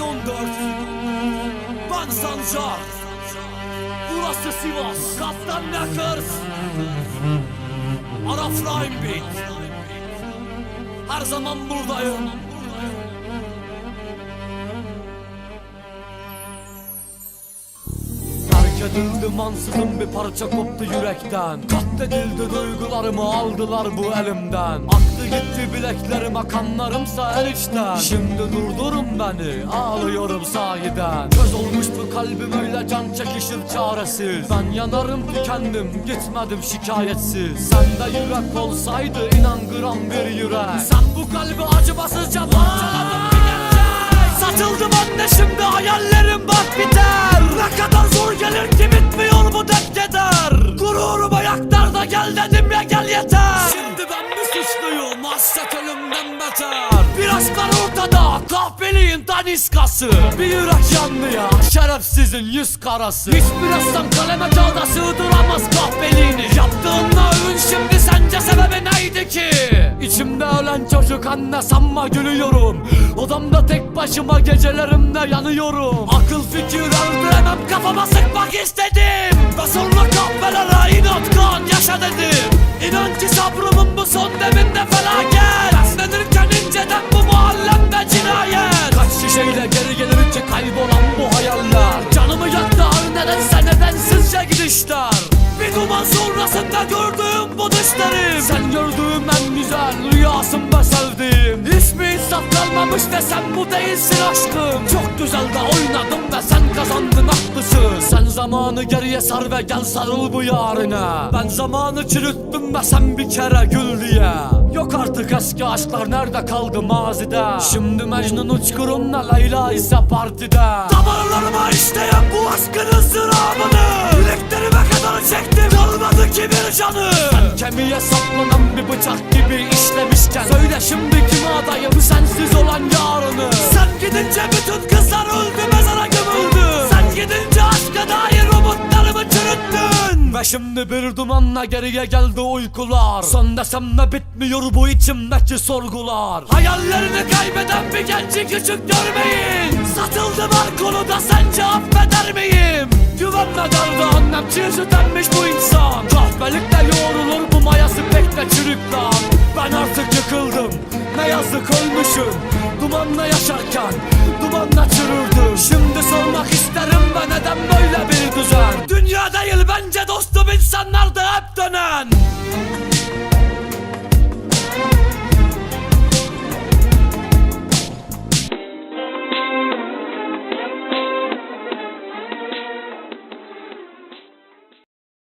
2014 Ben Sancar. Burası Sivas. Kaptan Nakers. Araf Rheinbeek. Her zaman buradayım. Edildi mansızın bir parça koptu yürekten. Katledildi duygularımı aldılar bu elimden. Aktı gitti bileklerime kanlarımsa el içten. Şimdi durdurun beni ağlıyorum sahiden. Göz olmuş bu kalbim öyle can çekişir çaresiz. Ben yanarım tükendim gitmedim şikayetsiz. Sende yürek olsaydı inan gram bir yürek. Sen bu kalbi acımasızca parçaladın Satıldım anne şimdi hayallerim bak biter gelir ki bitmiyor bu dert keder Gururum ayaklarda gel dedim ya gel yeter. Şimdi ben bir suçluyum hasret ölümden beter. Bir aşk var ortada kahveliğin daniskası. Bir yürek yandı ya şerefsizin yüz karası. Hiçbir ressam kaleme kağıda sığdıramaz kahveliğini. Yaptığınla övün şimdi sence sebebi neydi ki? İçimde ölen çocuk anne sanma gülüyorum Odamda tek başıma gecelerimde yanıyorum. Akıl fikir öldüremem kafama sıkmak istedim. Ve sonra kahvelere inat kan yaşa dedim. İnan ki sabrımın bu son deminde felaket. Beslenirken inceden bu mahallemde cinayet. Kaç şişeyle geri gelir ki kaybolan bu hayaller. Canımı yaktı her nedense nedensizce gidişler Bir duman sonrasında gördüğüm bu düşlerim Sen gördüğüm en güzel rüyasın be sevdiğim İsmi insaf kalmamış ve sen bu değilsin aşkım. Çok güzel de oynadım ve sen kazandın haklısın. Sen zamanı geriye sar ve gel sarıl bu yarına Ben zamanı çürüttüm ve sen bir kere gül diye. Yok artık eski aşklar nerede kaldı mazide? Şimdi Mecnun uçkurumla Leyla ise partide. Damarlarıma işleyen bu aşkın ızdırabını Kadar çektim kalmadı ki bir canı. Sen kemiğe saplanan bir bıçak gibi işlemişken Söyle şimdi kime adayım sensiz olan yarını. Sen gidince bütün kızlar öldü mezara gömüldü. Sen gidince aşka dair umutlarımı çürüttün. Ve şimdi bir dumanla geriye geldi uykular. Son desem de bitmiyor bu içimdeki sorgular. Hayallerini kaybeden bir genci küçük görmeyin. Satıldım her konuda sence affeder miyim? Güvenme derdi annem emmiş bu insan. Kahvelikte yoğrulur bu mayası pek de çürük lan Ben artık yıkıldım ne yazık ölmüşüm. Dumanla yaşarken dumanla çürürdüm. Şimdi sormak isterim ben neden böyle bir düzen? Dünya değil bence dostum insanlar da hep dönen